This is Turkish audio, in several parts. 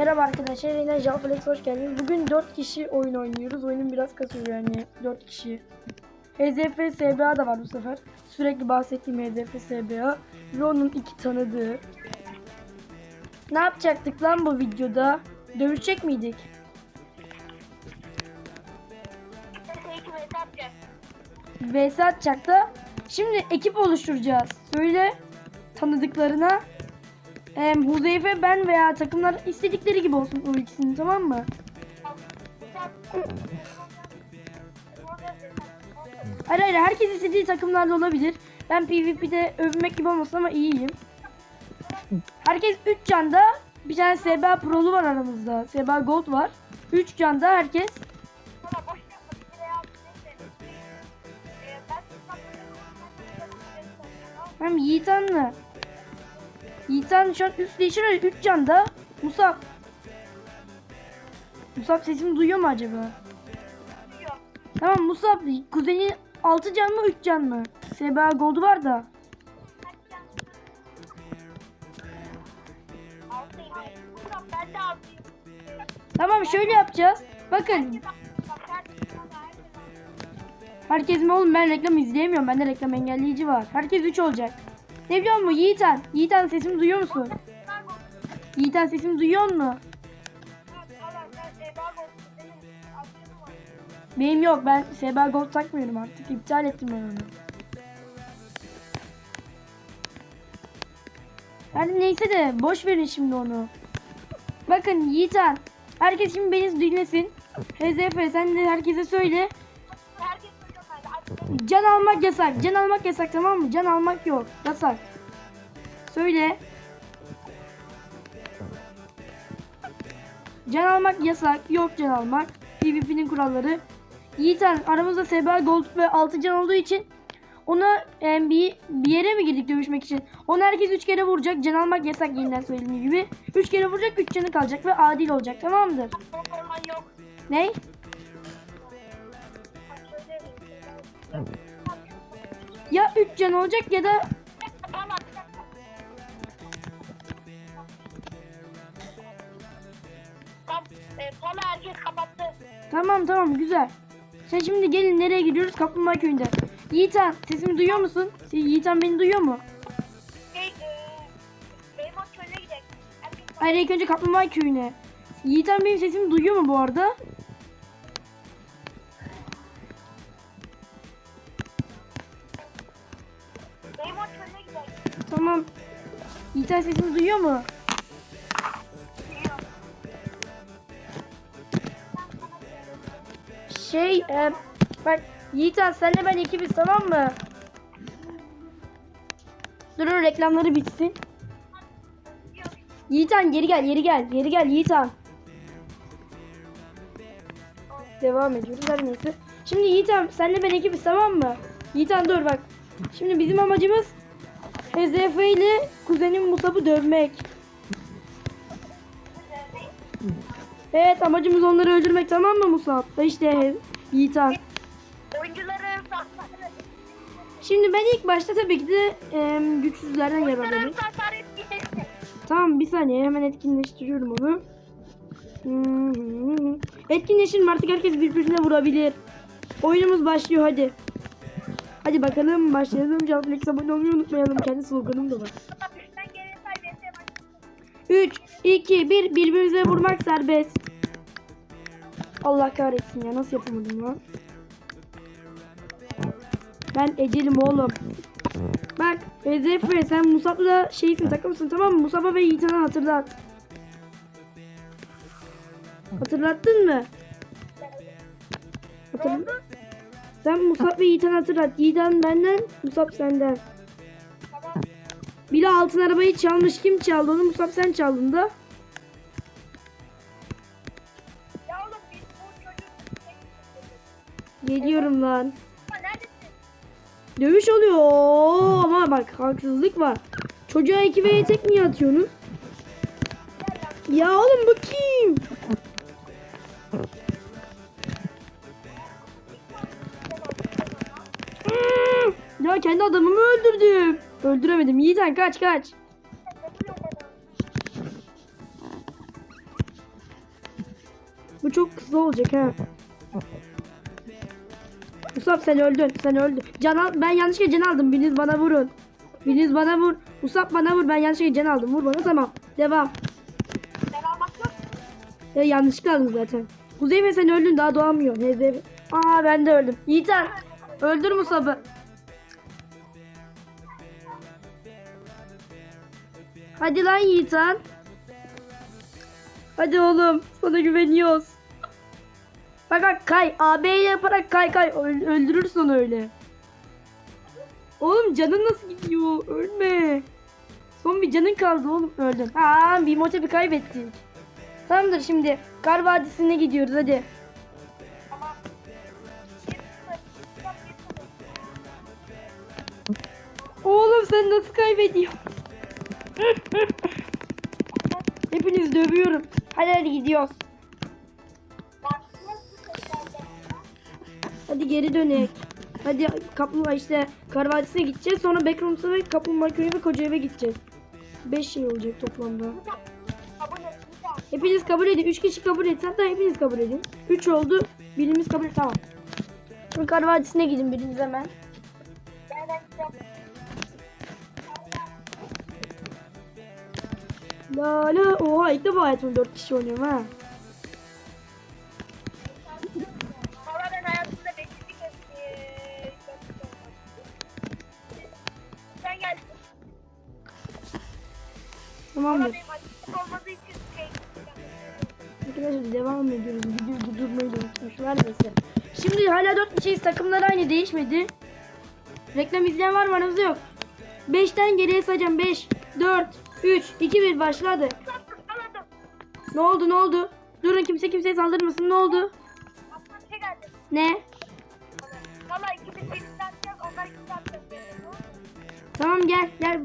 Merhaba arkadaşlar yine Javflex hoş geldiniz. Bugün 4 kişi oyun oynuyoruz. Oyunun biraz kasıyor yani 4 kişi. HZF SBA da var bu sefer. Sürekli bahsettiğim HZF SBA ve onun iki tanıdığı. Ne yapacaktık lan bu videoda? Dövüşecek miydik? VS atacak da. Şimdi ekip oluşturacağız. Söyle tanıdıklarına. Em, Huzeyfe ben veya takımlar istedikleri gibi olsun o ikisinin tamam mı? Hayır hayır herkes istediği takımlarda olabilir. Ben PvP'de övünmek gibi olmasın ama iyiyim. Herkes 3 canda bir tane SBA Pro'lu var aramızda. SBA Gold var. 3 canda herkes. Hem Yiğitan'la. Yiğitan şu an üst değişiyor 3 canda. Musab. Musab sesimi duyuyor mu acaba? Tamam Musab kuzeni 6 can mı 3 can mı? SBA Gold var da. Tamam şöyle yapacağız. Bakın herkes mi oğlum ben reklam izleyemiyorum. Bende reklam engelleyici var. Herkes 3 olacak. Ne biliyor musun Yiğitan? Yiğitan sesimi duyuyor musun? Yiğitan sesimi duyuyor musun? Benim yok. Ben SBA Gold takmıyorum artık. İptal ettim ben onu. Yani neyse de boş verin şimdi onu. Bakın Yiğitan. Herkes şimdi beni dinlesin. HZF sen de herkese söyle. Can almak yasak. Can almak yasak tamam mı? Can almak yok. Yasak. Söyle. Can almak yasak. Yok can almak. PvP'nin kuralları. Yiğitan aramızda SBA Gold ve 6 can olduğu için ona e, bir, bir yere mi girdik dövüşmek için? Onu herkes 3 kere vuracak. Can almak yasak yeniden söylediğim gibi. 3 kere vuracak 3 canı kalacak ve adil olacak tamam mıdır? Ne? Ya 3 can olacak ya da. Tamam tamam güzel. Sen şimdi gelin nereye gidiyoruz? Kaplumbağa köyünde. Yiğitan sesimi duyuyor musun? Yiğitan beni duyuyor mu? Şey, e, Hayır ilk önce Kaplumbağa köyüne. Yiğitan benim sesimi duyuyor mu bu arada? Yiğitan sesimi duyuyor mu? Şey e, bak Yiğitan senle ben ekibiz tamam mı? Durun reklamları bitsin. Yiğitan geri gel geri gel geri gel Yiğitan. Devam ediyoruz her neyse. Şimdi Yiğitan senle ben ekibiz tamam mı? Yiğitan dur bak. Şimdi bizim amacımız HZF ile kuzenim Musab'ı dövmek. Evet amacımız onları öldürmek tamam mı Musab? Da işte Yiğitan. Oyuncuların sahneleri. Şimdi ben ilk başta tabii ki de em, güçsüzlerden yararlanırım. Tamam bir saniye hemen etkinleştiriyorum onu. Hmm. Etkinleşin artık herkes birbirine vurabilir. Oyunumuz başlıyor hadi. Hadi bakalım başlayalım. Canflex abone olmayı unutmayalım. Kendi sloganım da var. Üstten geri say BS 3, 2, 1 birbirimize vurmak serbest. Allah kahretsin ya nasıl yapamadım lan. Ben ecelim oğlum. Bak Ezefe sen Musab'la şeysin takımsın tamam mı? Musab'a ve Yiğitan'a hatırlat. Hatırlattın mı? Hatırla. Sen Musab ve Yiğitan'ı hatırlat. Yiğitan benden, Musab senden. Bir de altın arabayı çalmış. Kim çaldı onu? Musab sen çaldın da. Geliyorum lan. Dövüş oluyor ama bak haksızlık var. Çocuğa 2 ve tek niye atıyorsunuz? Ya oğlum bu kim? Kendi adamımı öldürdüm. Öldüremedim. Yiğiten kaç kaç. Bu çok kısa olacak ha. Musab sen öldün. Sen öldün. Can al, ben yanlışlıkla can aldım. Biriniz bana vurun. Biriniz bana vur. Musab bana vur. Ben yanlışlıkla can aldım. Vur bana tamam. Devam. Ya yanlışlıkla aldım zaten. Kuzeyfe sen öldün daha doğamıyor. Neyse. Aa ben de öldüm. Yiğiter. Öldür Musab'ı. Hadi lan Yiğitan. Hadi oğlum. Sana güveniyoruz. Bak bak kay. AB yaparak kay kay. Öl- öldürürsün öyle. Oğlum canın nasıl gidiyor? Ölme. Son bir canın kaldı oğlum. Öldün. Aa bir motobi kaybettik. Tamamdır şimdi. Kar Vadisi'ne gidiyoruz hadi. Bir bir bir. Oğlum sen nasıl kaybediyorsun? Hepinizi dövüyorum. Hadi hadi gidiyoruz. Hadi geri dönek. Hadi kaplumbağa işte Kar Vadisi'ne gideceğiz. Sonra Backrooms'a ve Kaplumbağa Köyü ve Koca Eve gideceğiz. 5 şey olacak toplamda. Hepiniz kabul edin. 3 kişi kabul etsin. Hatta hepiniz kabul edin. 3 oldu. Birimiz kabul et. Tamam. Şimdi Kar Vadisi'ne gidin biriniz hemen. La la. Oha ilk defa hayatımda 4 kişi oynuyorum ha. Valla ben hayatımda beşinci kez eee, yapacağım. Sen gel. Valla Tamamdır. benim açıklık olmadığı için şey Arkadaşlar devam ediyoruz. Videoyu durdurmayı da unutmuşlar neyse. Şimdi hala 4 kişiyiz. Takımlar aynı değişmedi. Reklam izleyen var mı aranızda yok. 5'ten geriye sayacağım. 5, 4, 3, 2, 1 başladı. Ne oldu ne oldu? Durun kimse kimseye saldırmasın ne oldu? Aslında bir şey geldi. Ne? Valla ikimiz birlikte atacağız. Onlar ikimiz atacağız. Tamam gel gel.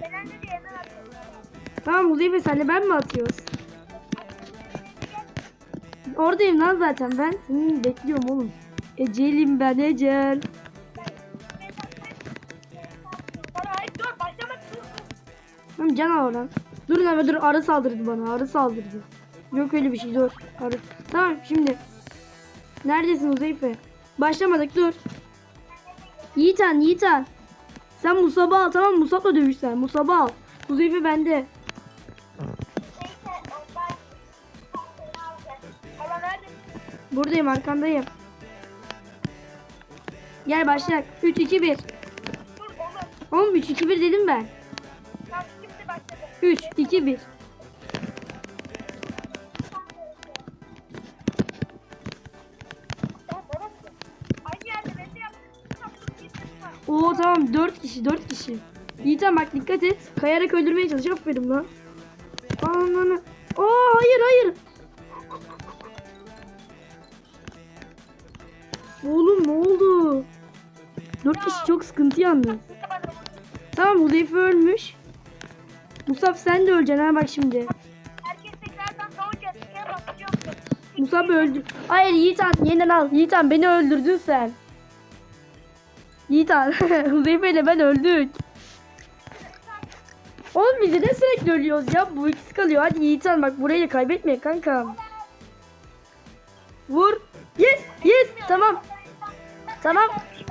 Fenerleri yerden atıyoruz. Tamam Huzeyfe senle ben mi atıyoruz? Oradayım lan zaten ben. Seni bekliyorum oğlum. Ecelim ben Ecel. Tamam can al oradan. Durun abi dur arı saldırdı bana arı saldırdı. Yok öyle bir şey dur. Arı. Tamam şimdi. Neredesin Uzeyfe? Başlamadık dur. Yiğitan Yiğitan. Sen Musab'ı al tamam? Musab'la dövüş sen. Musab'ı al. Uzeyfe bende. Buradayım arkandayım. Gel başlayak. 3 2 1. Dur oğlum. Oğlum 3 2 1 dedim ben. Tamam şimdi başladı. 3 2 1. Tamam orası. Aynı yerde ben de yaptım. Gittim bak. Oo tamam 4 kişi 4 kişi. Yiğitan bak dikkat et. Kayarak öldürmeye çalış. Aferin lan. Ananı. Oo hayır hayır. Oğlum ne oldu? 4 kişi çok sıkıntı yalnız. Tamam Huzeyfe ölmüş. Musab sen de öleceksin ha bak şimdi. Herkes tekrardan doğunca şeye bakacağım. Musab öldü. Hayır Yiğitan yeniden al. Yiğitan beni öldürdün sen. Yiğitan Huzeyfe ile ben öldük. Oğlum biz de sürekli ölüyoruz ya. Bu ikisi kalıyor. Hadi Yiğitan bak burayı da kaybetme kanka. Vur. Yes yes tamam. Tamam.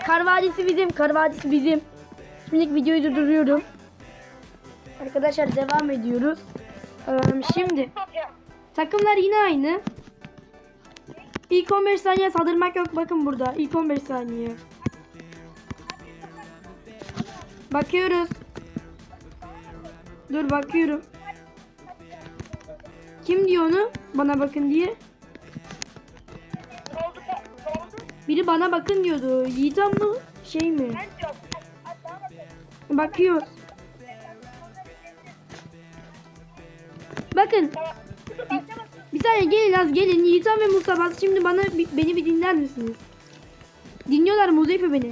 Kar Vadisi bizim. Kar Vadisi bizim. Şimdilik videoyu durduruyorum. Arkadaşlar devam ediyoruz. Ee, şimdi takımlar yine aynı. İlk 15 saniye saldırmak yok. Bakın burada. İlk 15 saniye. Bakıyoruz. Dur bakıyorum. Kim diyor onu? Bana bakın diye. Biri bana bakın diyordu. Yiğitan mı? Şey mi? Bakıyoruz. Bakın. Bir saniye gelin az gelin. Yiğitan ve Musa bak şimdi bana beni bir dinler misiniz? Dinliyorlar mı Uzeyfe beni?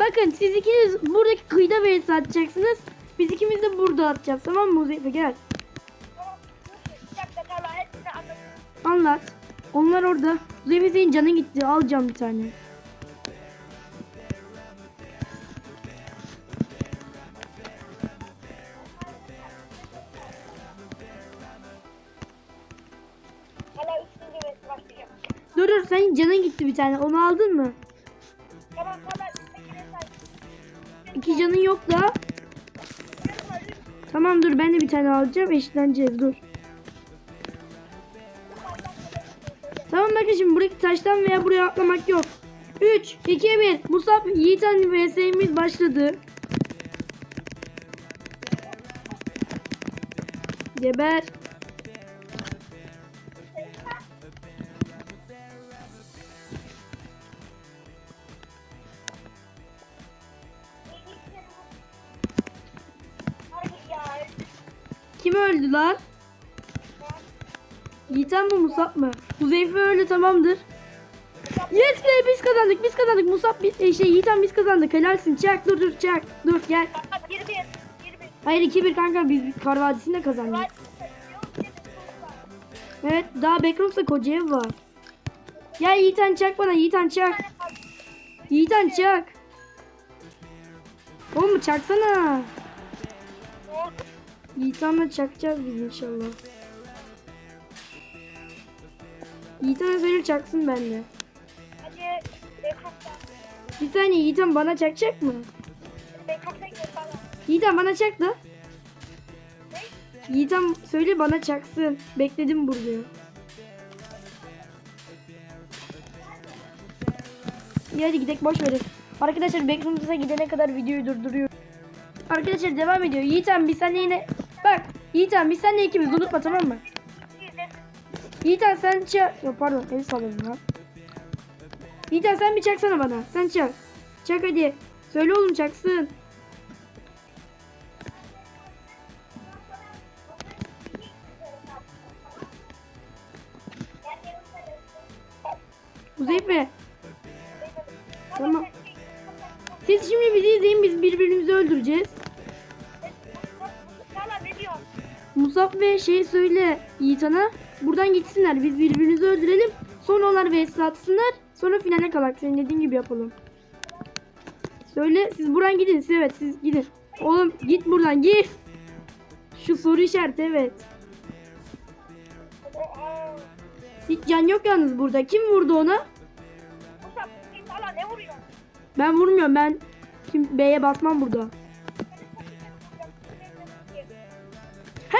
Bakın siz ikiniz buradaki kıyıda vs atacaksınız. Biz ikimiz de burada atacağız. Tamam mı Uzeyfe gel. Anlat. Onlar orada. Uzeyfe senin canın gitti. Alacağım bir tane. Bir tane. Onu aldın mı? Tamam. İki canın yok da. Tamam dur ben de bir tane alacağım. Eşitleneceğiz dur. Tamam bakın şimdi buradaki taştan veya buraya atlamak yok. 3, 2, 1. Musab Yiğitan vs'miz başladı. Geber. Kim öldü lan? Yiğitan mı Musab mı? Huzeyfe öldü tamamdır. Yes be biz kazandık biz kazandık Musab bi- e, şey Yiğitan biz kazandık helalsin çak dur dur çak dur gel. Tamam 21. 21. Hayır 2-1 kanka biz Kar Vadisi'nde kazandık. Evet daha Backrooms'ta koca ev var. Gel Yiğitan çak bana Yiğitan çak. Yiğitan çak. Oğlum çaksana. Yiğitan'la çakacağız biz inşallah. Yiğitan'a söyle çaksın bende. Hadi Backroom'da. Bir saniye Yiğitan bana çakacak mı? Gidiyor falan. Yiğitan bana çak da. Yiğitan söyle bana çaksın. Bekledim burada. İyi hadi gidelim boş verin. Arkadaşlar Backrooms'a gidene kadar videoyu durduruyor. Arkadaşlar devam ediyor. Yiğitan biz seninle yine... Bak Yiğitan biz seninle ikimiz unutma tamam mı? Yiğitan sen çak... Yok pardon el salladım lan. Yiğitan sen bir çaksana bana. Sen çak. Çak hadi. Söyle oğlum çaksın. Huzeyfe. Tamam. Siz şimdi bizi izleyin biz birbirimizi öldüreceğiz. Musab ve şey söyle Yiğitan'a buradan gitsinler biz birbirimizi öldürelim. Sonra onlar vs atsınlar. Sonra finale kalak senin dediğin gibi yapalım. Söyle siz buradan gidin siz evet siz gidin. Oğlum git buradan git. Şu soru işareti evet. Hiç can yok yalnız burada. Kim vurdu ona? Musab, ne vuruyorsun? Ben vurmuyorum ben. Kim B'ye basmam burada.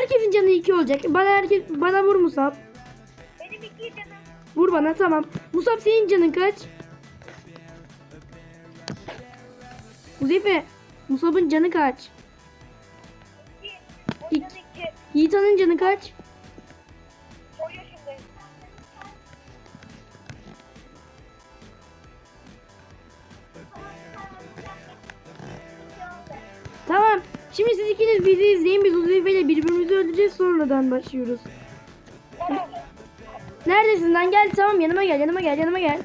Herkesin canı iki olacak. Bana herkes bana vur Musab. Benim iki canım. Vur bana tamam. Musab senin canın kaç? Huzeyfe. Musab'ın canı kaç? İki. Yiğitan'ın canı kaç? Tamam. Şimdi siz ikiniz bizi izleyin. Biz Huzeyfe ile birbirimizi öldüreceğiz. Sonradan başlıyoruz. Neredesin lan? Gel tamam yanıma gel. Yanıma gel. Yanıma gel.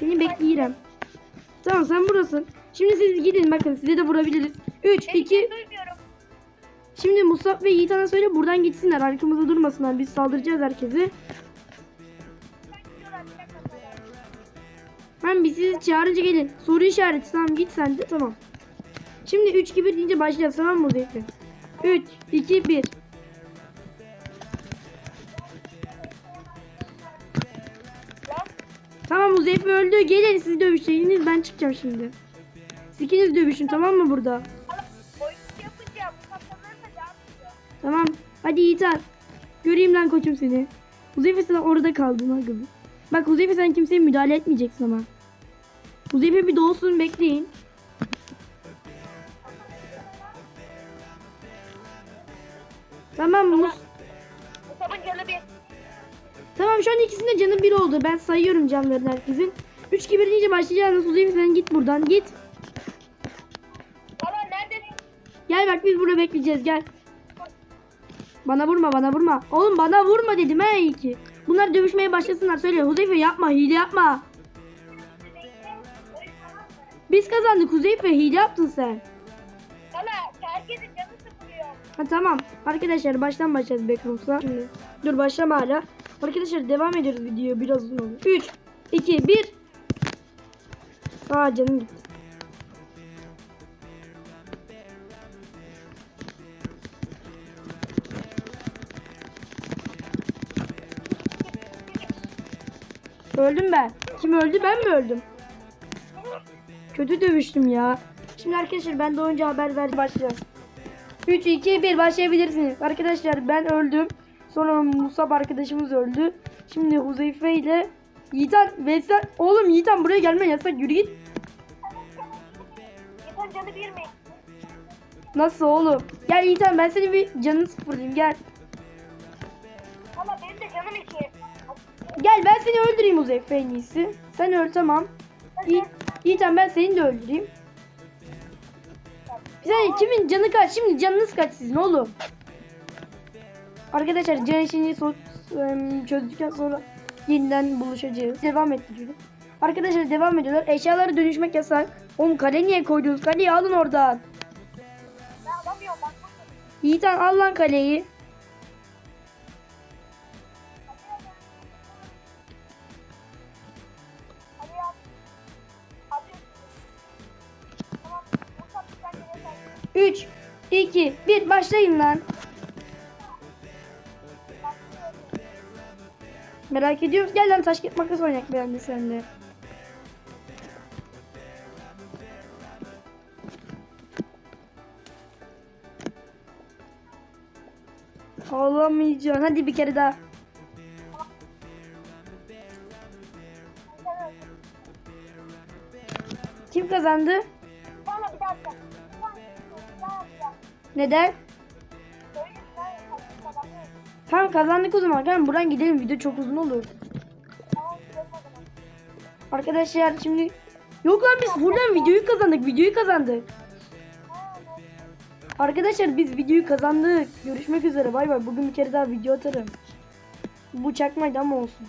Seni bekleyeceğim. Tamam sen burasın. Şimdi siz gidin bakın size de vurabiliriz. 3, Seni 2, duymuyorum. Şimdi Musab ve Yiğitan'a söyle buradan gitsinler. Arkamızda durmasınlar. Biz saldıracağız herkese. Ben gidiyorlar. Bir dakika sonra. Ben biz sizi çağırınca gelin. Soru işareti tamam git sen de tamam. Şimdi 3 gibi deyince başlayacağız tamam mı Zeyfe? 3, 2, 1. Lan. Tamam Uzeyfe öldü. Gelin siz dövüşeceğiniz ben çıkacağım şimdi. Siz ikiniz dövüşün tamam mı burada? Tamam. Hadi Yiğitan. Göreyim lan koçum seni. Uzeyfe sen orada kaldın ha. Bak Uzeyfe sen kimseye müdahale etmeyeceksin ama. Uzeyfe bir doğsun bekleyin. Tamam Mus. Musab'ın canı bir. Tamam şu an ikisinin de canı bir oldu. Ben sayıyorum canlarını herkesin. 3 gibi deyince başlayacağız. Uzeyfe sen git buradan git. Valla neredesin? Gel bak biz burada bekleyeceğiz gel. Bana vurma bana vurma. Oğlum bana vurma dedim ha iyi ki. Bunlar dövüşmeye başlasınlar söyle. Huzeyfe yapma hile yapma. Biz kazandık Huzeyfe hile yaptın sen. Ha tamam. Arkadaşlar baştan başlayacağız Backrooms'a. Şimdi dur başlama hala. Arkadaşlar devam ediyoruz video biraz uzun oldu. 3 2 1 Aa canım gitti. Öldüm ben. Kim öldü? Ben mi öldüm? Kötü dövüştüm ya. Şimdi arkadaşlar ben de önce haber verdi başlayacağız. 3, 2, 1 başlayabilirsiniz. Arkadaşlar ben öldüm. Sonra Musab arkadaşımız öldü. Şimdi Huzeyfe ile Yiğitan Veysel. Oğlum Yiğitan buraya gelme yasak yürü git. Yeter canı bir mi? Nasıl oğlum? Gel Yiğitan ben seni bir canını sıfırlayayım gel. Valla benim de canım iki. Gel ben seni öldüreyim Huzeyfe en iyisi. Sen öl tamam. Yiğitan ben seni de öldüreyim. Sen kimin canı kaç? Şimdi canınız kaç sizin oğlum? Arkadaşlar can işini so- çözdükten sonra yeniden buluşacağız. Devam ettiriyorum. Arkadaşlar devam ediyorlar. Eşyaları dönüşmek yasak. Oğlum kale niye koydunuz? Kaleyi alın oradan. Ben alamıyorum bak. Yiğitan al lan kaleyi. 3, 2, 1 başlayın lan. Merak ediyoruz. Gel lan taş kağıt makas oynayak ben de seninle. Ağlamayacaksın. Hadi bir kere daha. Kim kazandı? Tamam bir daha Neden? Tamam kazandık o zaman. Gel buradan gidelim. Video çok uzun olur. Arkadaşlar şimdi Yok lan biz buradan videoyu kazandık. Videoyu kazandık. Arkadaşlar biz videoyu kazandık. Görüşmek üzere. Bay bay. Bugün bir kere daha video atarım. Bu çakmaydı ama olsun.